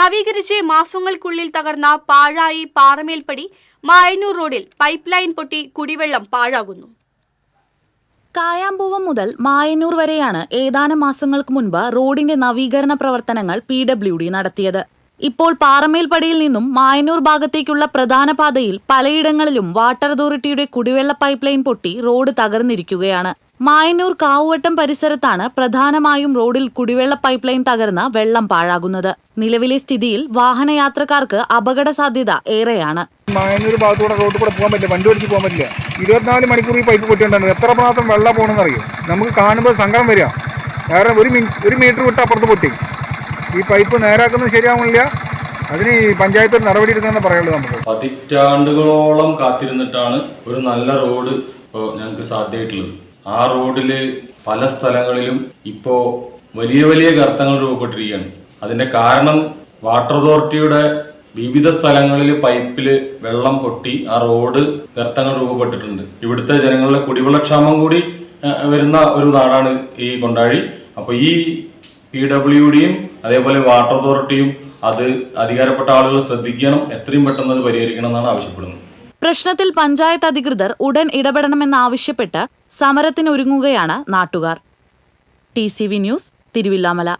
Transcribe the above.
നവീകരിച്ച് മാസങ്ങൾക്കുള്ളിൽ തകർന്ന പാഴായി പാറമേൽപ്പടി മായന്നൂർ റോഡിൽ പൈപ്പ് ലൈൻ പൊട്ടി കുടിവെള്ളം പാഴാകുന്നു. കായാമ്പൂവം മുതൽ മായന്നൂർ വരെയാണ് ഏതാനും മാസങ്ങൾക്ക് മുൻപ് റോഡിന്റെ നവീകരണ പ്രവർത്തനങ്ങൾ പി ഡബ്ല്യു ഡി നടത്തിയത്. ഇപ്പോൾ പാറമേൽപ്പടിയിൽ നിന്നും മായന്നൂർ ഭാഗത്തേക്കുള്ള പ്രധാന പാതയിൽ പലയിടങ്ങളിലും വാട്ടർ അതോറിറ്റിയുടെ കുടിവെള്ള പൈപ്പ് ലൈൻ പൊട്ടി റോഡ് തകർന്നിരിക്കുകയാണ്. മായന്നൂർ കാവുവട്ടം പരിസരത്താണ് പ്രധാനമായും റോഡിൽ കുടിവെള്ള പൈപ്പ് ലൈൻ തകർന്ന് വെള്ളം പാഴാകുന്നത്. നിലവിലെ സ്ഥിതിയിൽ വാഹനയാത്രക്കാർക്ക് അപകട സാധ്യത ഏറെയാണ്. മായന്നൂർ ഭാഗത്തൂടെ റോഡിൽ കൂടെ പോകാൻ പറ്റില്ല വണ്ടി ഓടിച്ച് പോകാൻ പറ്റില്ല. ഇരുപത്തിനാല് മണിക്കൂർ ഈ പൈപ്പ് പൊട്ടിയുണ്ടായിരുന്നു എത്ര മാത്രം വെള്ളം പോകണമെന്ന് അറിയോ നമുക്ക് കാണുമ്പോൾ സങ്കടം വരിക. കാരണം ഒരു ഒരു മീറ്റർ വിട്ട് അപ്പുറത്ത് പൊട്ടി. ഈ പൈപ്പ് നേരാക്കുന്നത് ശരിയാവുന്നില്ല അതിന് പഞ്ചായത്ത് നടപടി എടുക്കണമെന്ന് പറയുള്ളൂ നമുക്ക്. പതിറ്റാണ്ടുകളോളം കാത്തിരുന്നിട്ടാണ് ഒരു നല്ല റോഡ് ഇപ്പോൾ ഞങ്ങൾക്ക് സാധ്യമായിട്ടുള്ളത്. ആ റോഡിൽ പല സ്ഥലങ്ങളിലും ഇപ്പോൾ വലിയ വലിയ ഗർത്തങ്ങൾ രൂപപ്പെട്ടിരിക്കുകയാണ്. അതിന്റെ കാരണം വാട്ടർ അതോറിറ്റിയുടെ വിവിധ സ്ഥലങ്ങളിൽ പൈപ്പിൽ വെള്ളം പൊട്ടി ആ റോഡ് ഗർത്തങ്ങൾ രൂപപ്പെട്ടിട്ടുണ്ട്. ഇവിടുത്തെ ജനങ്ങളുടെ കുടിവെള്ളക്ഷാമം കൂടി വരുന്ന ഒരു നാടാണ് ഈ കൊണ്ടാഴി. അപ്പോൾ ഈ പി ഡബ്ല്യു ഡിയും അതേപോലെ വാട്ടർ അതോറിറ്റിയും അത് അധികാരപ്പെട്ട ആളുകൾ ശ്രദ്ധിക്കണം എത്രയും പെട്ടെന്ന് അത് പരിഹരിക്കണം എന്നാണ് ആവശ്യപ്പെടുന്നത്. പ്രശ്നത്തിൽ പഞ്ചായത്ത് അധികൃതർ ഉടൻ ഇടപെടണമെന്നാവശ്യപ്പെട്ട് സമരത്തിനൊരുങ്ങുകയാണ് നാട്ടുകാർ. T C V news Thiruvilwamala.